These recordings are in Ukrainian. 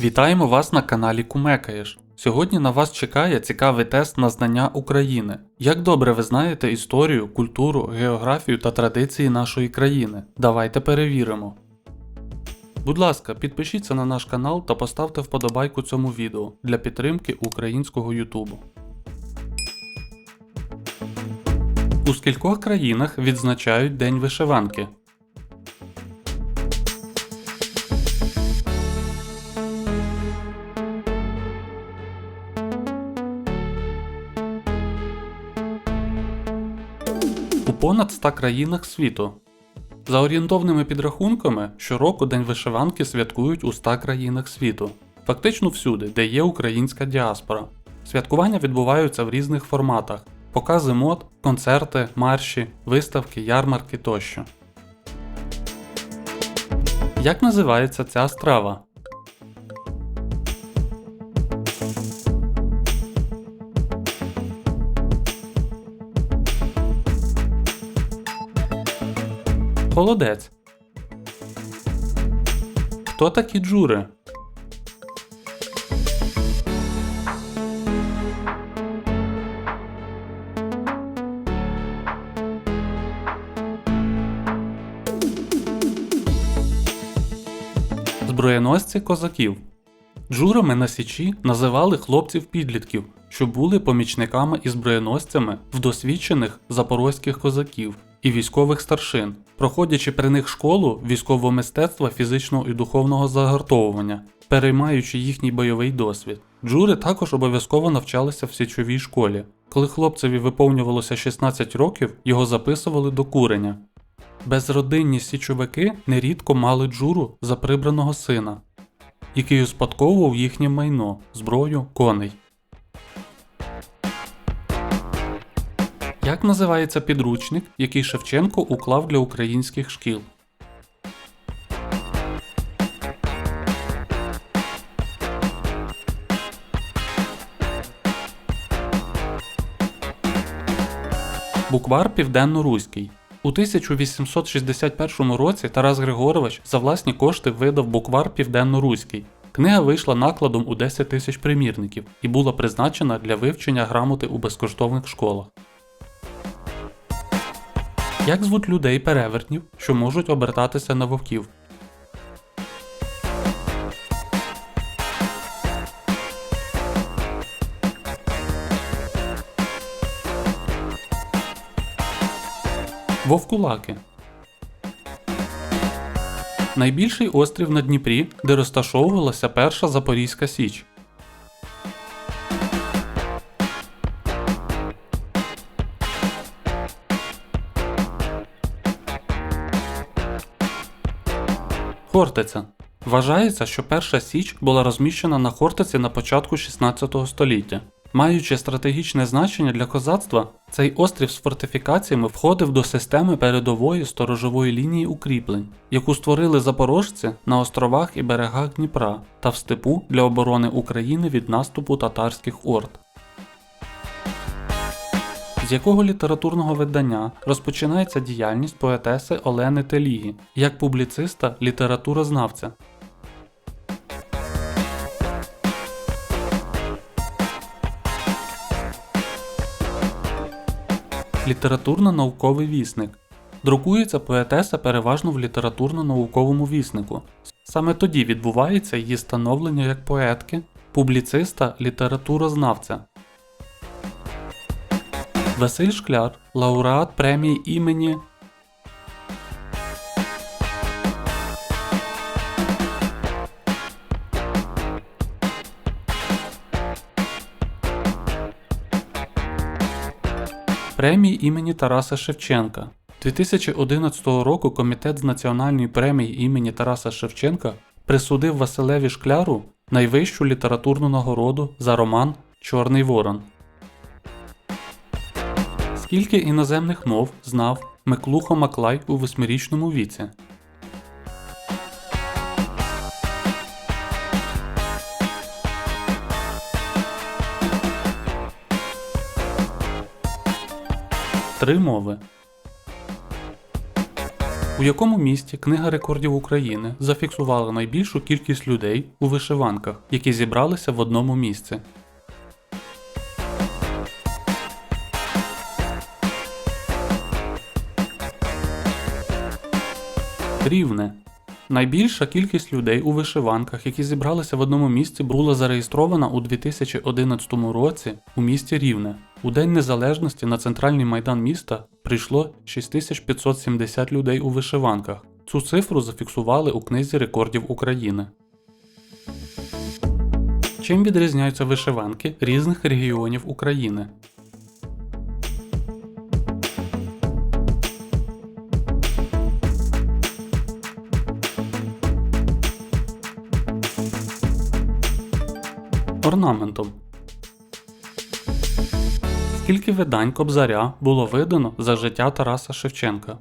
Вітаємо вас на каналі Кумекаєш. Сьогодні на вас чекає цікавий тест на знання України. Як добре ви знаєте історію, культуру, географію та традиції нашої країни? Давайте перевіримо. Будь ласка, підпишіться на наш канал та поставте вподобайку цьому відео для підтримки українського Ютубу. У скількох країнах відзначають День вишиванки? Понад 100 країнах світу. За орієнтовними підрахунками, щороку День вишиванки святкують у 100 країнах світу, фактично всюди, де є українська діаспора. Святкування відбуваються в різних форматах: покази мод, концерти, марші, виставки, ярмарки тощо. Як називається ця страва? Холодець. Хто такі джури? Зброєносці козаків. Джурами на січі називали хлопців-підлітків, що були помічниками і зброєносцями в досвідчених запорозьких козаків і військових старшин, проходячи при них школу військового мистецтва фізичного і духовного загартовування, переймаючи їхній бойовий досвід. Джури також обов'язково навчалися в січовій школі. Коли хлопцеві виповнювалося 16 років, його записували до курення. Безродинні січовики нерідко мали джуру за прибраного сина, який успадковував їхнє майно, зброю, коней. Як називається підручник, який Шевченко уклав для українських шкіл? Буквар Південно-Руський. У 1861 році Тарас Григорович за власні кошти видав буквар Південно-Руський. Книга вийшла накладом у 10 тисяч примірників і була призначена для вивчення грамоти у безкоштовних школах. Як звуть людей перевертнів, що можуть обертатися на вовків? Вовкулаки. Найбільший острів на Дніпрі, де розташовувалася Перша Запорізька Січ. Хортиця. Вважається, що перша Січ була розміщена на Хортиці на початку 16 століття. Маючи стратегічне значення для козацтва, цей острів з фортифікаціями входив до системи передової сторожової лінії укріплень, яку створили запорожці на островах і берегах Дніпра та в степу для оборони України від наступу татарських орд. З якого літературного видання розпочинається діяльність поетеси Олени Телігі як публіциста літературознавця. Літературно-науковий вісник. Друкується поетеса переважно в літературно-науковому віснику. Саме тоді відбувається її становлення як поетки, публіциста, літературознавця. Василь Шкляр, лауреат премії імені. Премії імені Тараса Шевченка. 2011 року Комітет з національної премії імені Тараса Шевченка присудив Василеві Шкляру найвищу літературну нагороду за роман Чорний Ворон. Скільки іноземних мов знав Миклухо Маклай у восьмирічному віці? Три мови. У якому місті Книга рекордів України зафіксувала найбільшу кількість людей у вишиванках, які зібралися в одному місці? Рівне. Найбільша кількість людей у вишиванках, які зібралися в одному місці, була зареєстрована у 2011 році у місті Рівне. У День Незалежності на центральний майдан міста прийшло 6570 людей у вишиванках. Цю цифру зафіксували у книзі рекордів України. Чим відрізняються вишиванки різних регіонів України? Орнаментом. Скільки видань Кобзаря було видано за життя Тараса Шевченка?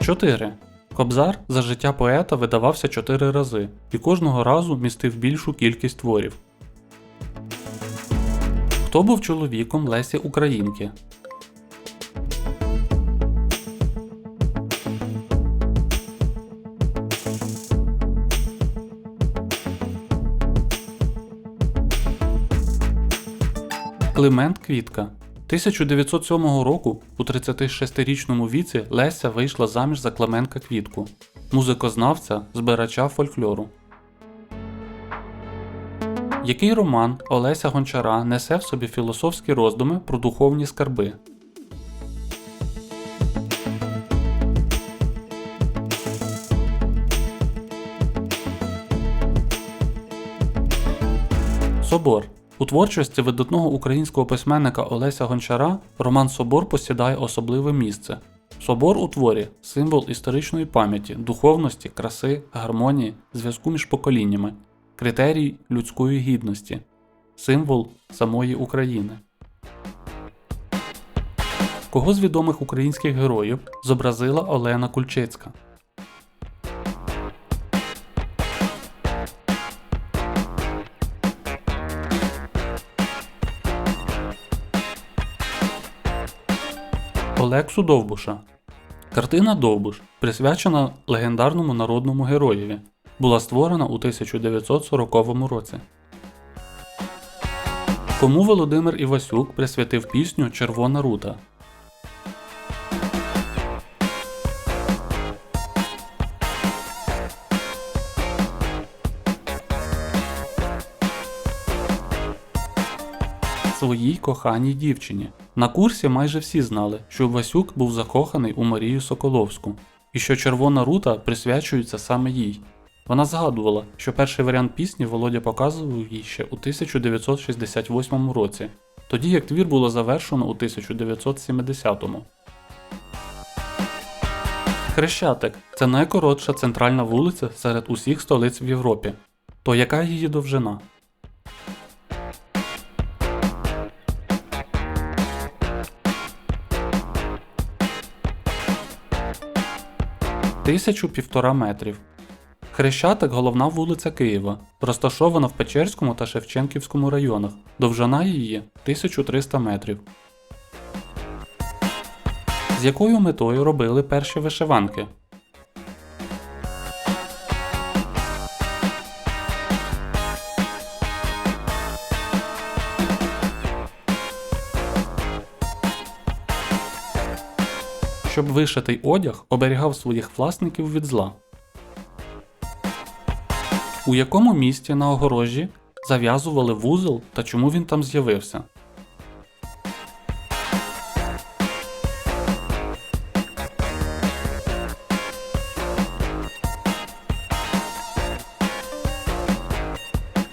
Чотири. Кобзар за життя поета видавався чотири рази і кожного разу містив більшу кількість творів. Хто був чоловіком Лесі Українки? Климент Квітка 1907 року у 36-річному віці Леся вийшла заміж за Клименка Квітку, музикознавця, збирача фольклору. Який роман Олеся Гончара несе в собі філософські роздуми про духовні скарби? Собор. У творчості видатного українського письменника Олеся Гончара роман Собор посідає особливе місце. Собор у творі символ історичної пам'яті, духовності, краси, гармонії, зв'язку між поколіннями, критерій людської гідності, символ самої України. Кого з відомих українських героїв зобразила Олена Кульчицька? Олексу Довбуша. Картина Довбуш, присвячена легендарному народному героєві, була створена у 1940 році. Кому Володимир Івасюк присвятив пісню Червона рута? Своїй коханій дівчині. На курсі майже всі знали, що Васюк був закоханий у Марію Соколовську, і що Червона рута присвячується саме їй. Вона згадувала, що перший варіант пісні Володя показував їй ще у 1968 році, тоді як твір було завершено у 1970-му. Хрещатик це найкоротша центральна вулиця серед усіх столиць в Європі. То яка її довжина? Тисячу півтора метрів. Хрещатик головна вулиця Києва, розташована в Печерському та Шевченківському районах. Довжина її 1300 метрів. З якою метою робили перші вишиванки? Щоб вишитий одяг оберігав своїх власників від зла. У якому місті на огорожі зав'язували вузол та чому він там з'явився?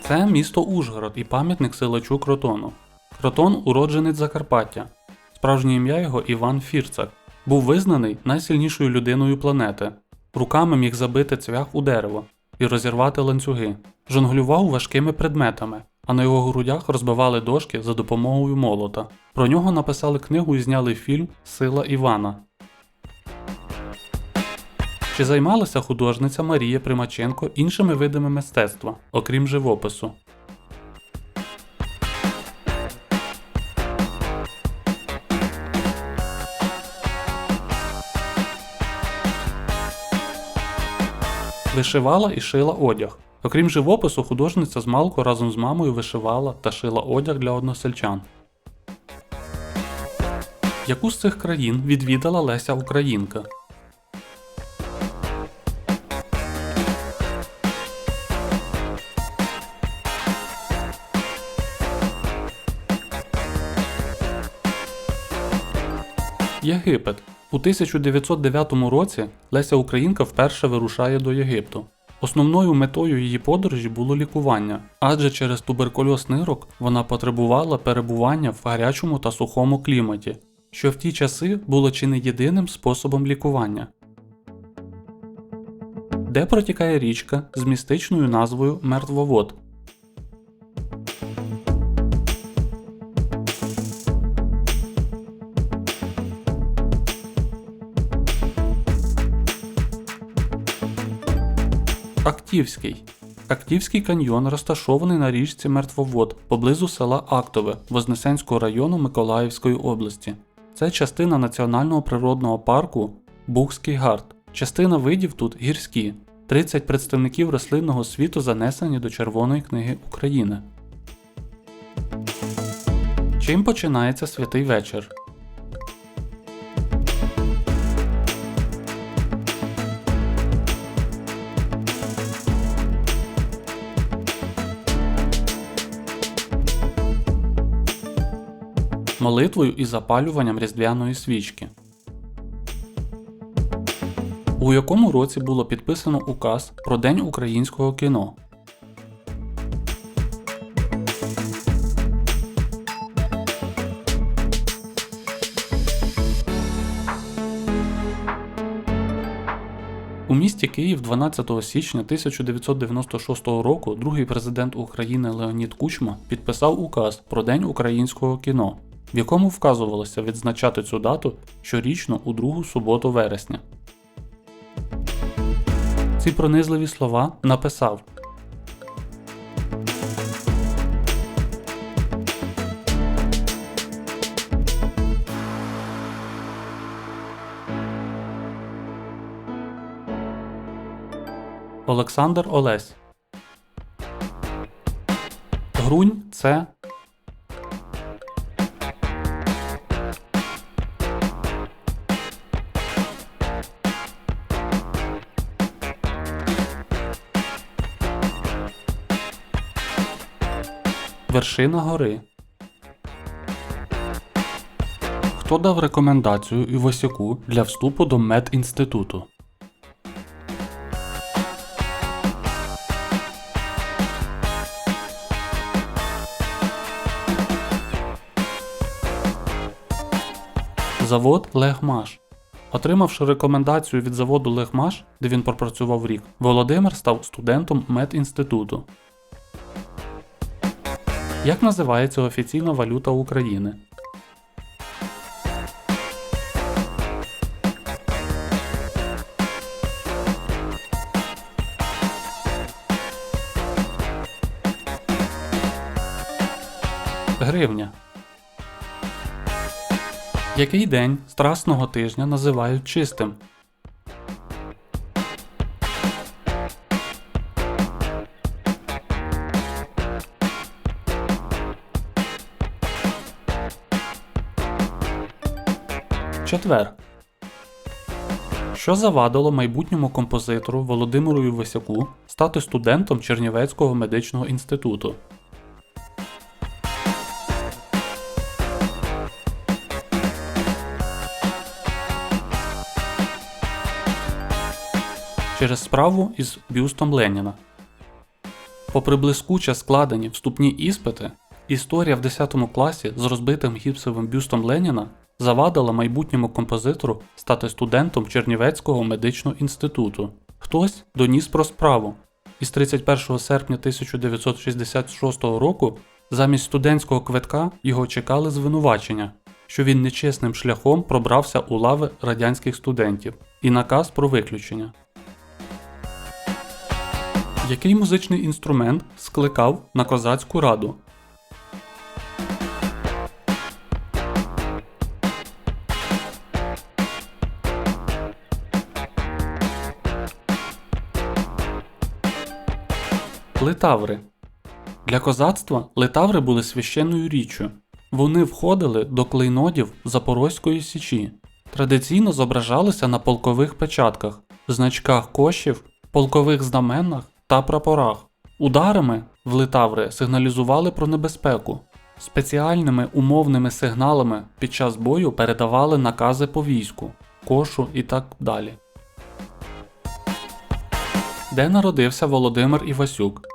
Це місто Ужгород і пам'ятник силачу Кротону. Кротон уродженець Закарпаття. Справжнє ім'я його Іван Фірцак. Був визнаний найсильнішою людиною планети. Руками міг забити цвях у дерево і розірвати ланцюги. Жонглював важкими предметами, а на його грудях розбивали дошки за допомогою молота. Про нього написали книгу і зняли фільм Сила Івана. Чи займалася художниця Марія Примаченко іншими видами мистецтва, окрім живопису? Вишивала і шила одяг. Окрім живопису, художниця з малку разом з мамою вишивала та шила одяг для односельчан. Яку з цих країн відвідала Леся Українка? Єгипет. У 1909 році Леся Українка вперше вирушає до Єгипту. Основною метою її подорожі було лікування, адже через туберкульоз нирок вона потребувала перебування в гарячому та сухому кліматі, що в ті часи було чи не єдиним способом лікування. Де протікає річка з містичною назвою Мертвовод? Актівський. Актівський каньйон розташований на річці Мертвовод поблизу села Актове Вознесенського району Миколаївської області. Це частина національного природного парку Бухський Гард. Частина видів тут гірські. 30 представників рослинного світу занесені до Червоної книги України. Чим починається святий вечір? Молитвою і запалюванням різдвяної свічки. У якому році було підписано указ про День українського кіно? У місті Київ 12 січня 1996 року другий президент України Леонід Кучма підписав указ про День українського кіно, в якому вказувалося відзначати цю дату щорічно у другу суботу вересня. Ці пронизливі слова написав Олександр Олесь. Грунь це Вершина гори. Хто дав рекомендацію Івасюку для вступу до медінституту? Завод Легмаш. Отримавши рекомендацію від заводу Легмаш, де він пропрацював рік, Володимир став студентом медінституту. Як називається офіційна валюта України? Гривня. Який день Страсного тижня називають чистим? Четвер. Що завадило майбутньому композитору Володимиру Івасяку стати студентом Чернівецького медичного інституту? Через справу із бюстом Леніна. Попри блискуче складені вступні іспити, історія в 10 класі з розбитим гіпсовим бюстом Леніна завадила майбутньому композитору стати студентом Чернівецького медичного інституту. Хтось доніс про справу. Із 31 серпня 1966 року замість студентського квитка його чекали звинувачення, що він нечесним шляхом пробрався у лави радянських студентів і наказ про виключення. Який музичний інструмент скликав на козацьку раду? Литаври. Для козацтва литаври були священною річчю. Вони входили до клейнодів Запорозької січі. Традиційно зображалися на полкових печатках, значках кошів, полкових знаменах та прапорах. Ударами в литаври сигналізували про небезпеку. Спеціальними умовними сигналами під час бою передавали накази по війську, кошу і так далі. Де народився Володимир Івасюк?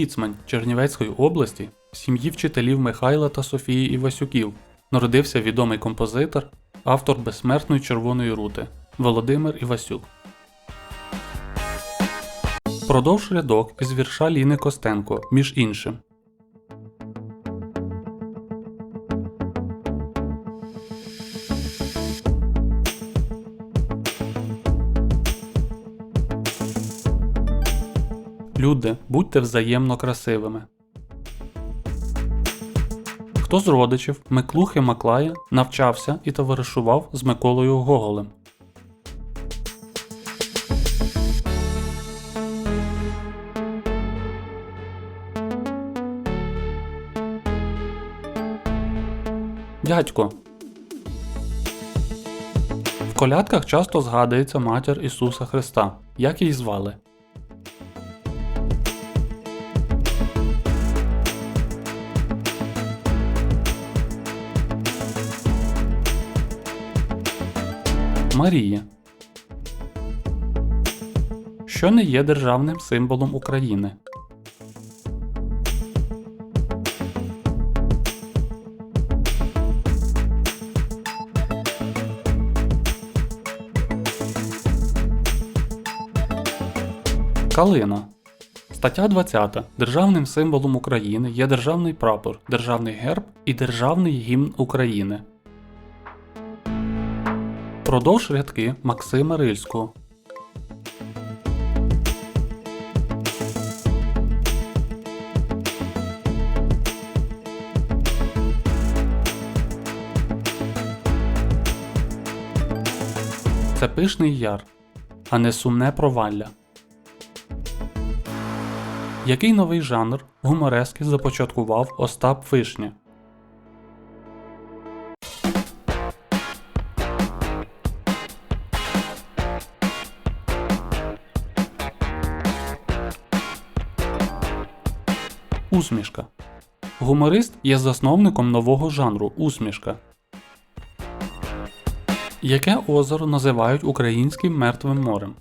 Кіцмань Чернівецької області в сім'ї вчителів Михайла та Софії Івасюків народився відомий композитор, автор безсмертної червоної рути Володимир Івасюк. Продовж рядок із вірша Ліни Костенко, між іншим. Будьте взаємно красивими. Хто з родичів Миклухи Маклая навчався і товаришував з Миколою Гоголем? Дядько. В колядках часто згадується матір Ісуса Христа. Як її звали? Марія. Що не є державним символом України? Калина. Стаття 20. Державним символом України є державний прапор, державний герб і державний гімн України. Продовж рядки Максима Рильського. Це пишний яр, а не сумне провалля. Який новий жанр гуморески започаткував Остап Вишня? Усмішка. Гуморист є засновником нового жанру усмішка. Яке озеро називають українським мертвим морем?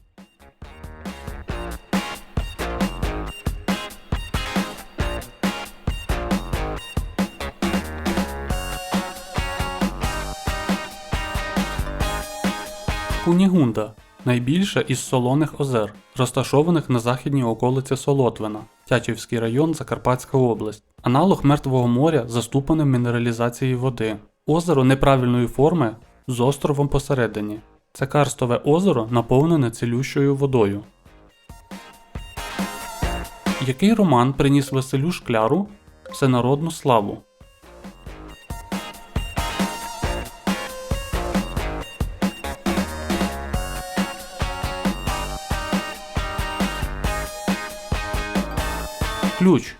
Кунігунда найбільше із солоних озер, розташованих на західній околиці Солотвина, Тячівський район, Закарпатська область. Аналог Мертвого моря за ступенем мінералізації води. Озеро неправильної форми з островом посередині. Це карстове озеро наповнене цілющою водою. Який роман приніс Василю Шкляру всенародну славу? Ключ.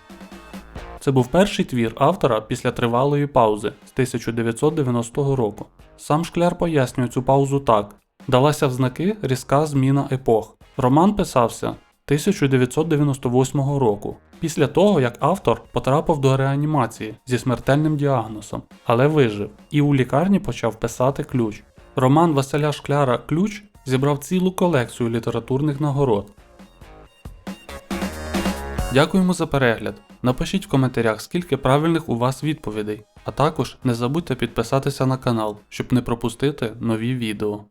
Це був перший твір автора після тривалої паузи з 1990 року. Сам Шкляр пояснює цю паузу так: далася в знаки різка зміна епох. Роман писався 1998 року, після того як автор потрапив до реанімації зі смертельним діагнозом, але вижив і у лікарні почав писати ключ. Роман Василя Шкляра Ключ зібрав цілу колекцію літературних нагород. Дякуємо за перегляд. Напишіть в коментарях, скільки правильних у вас відповідей, а також не забудьте підписатися на канал, щоб не пропустити нові відео.